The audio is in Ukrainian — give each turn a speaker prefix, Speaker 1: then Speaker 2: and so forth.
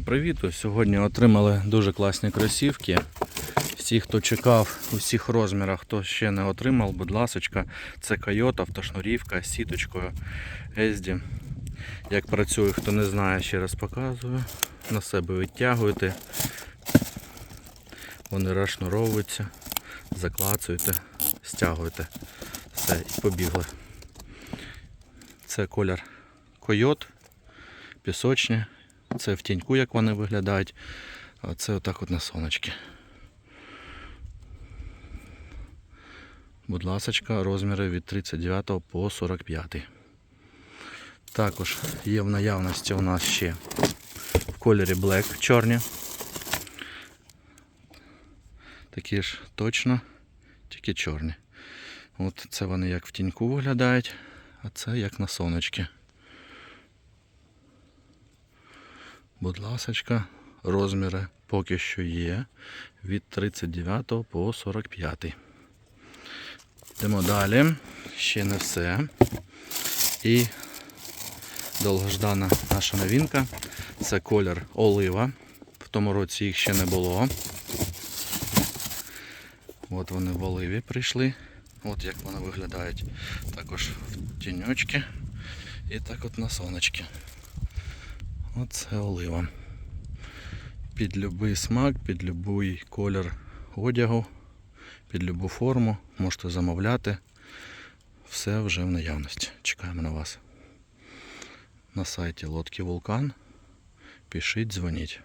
Speaker 1: Привіт! Сьогодні отримали дуже класні кросівки. Всі, хто чекав у всіх розмірах, хто ще не отримав, будь ласочка, це Койот, автошнурівка з сіточкою Езді. Як працює, хто не знає, ще раз показую. На себе відтягуєте. Вони розшнуровуються, заклацуєте, стягуєте. Все, і побігли. Це колір койот, пісочні. Це в тіньку, як вони виглядають. А це отак от на сонечки. Будь ласочка, розміри від 39 по 45. Також є в наявності у нас ще в кольорі Black чорні. Такі ж точно, тільки чорні. От це вони як в тіньку виглядають, а це як на сонечки. Будь ласочка, розміри поки що є від 39 по 45. Йдемо далі. Ще не все. І довгождана наша новинка. Це колір олива. В тому році їх ще не було. От вони в оливі прийшли. От як вони виглядають. Також в тіньочки. І так от на сонечки. Оце олива. Під будь-який смак, під будь-який колір одягу, під будь-яку форму можете замовляти. Все вже в наявності. Чекаємо на вас. На сайті Лодки Вулкан. Пишіть, дзвоніть.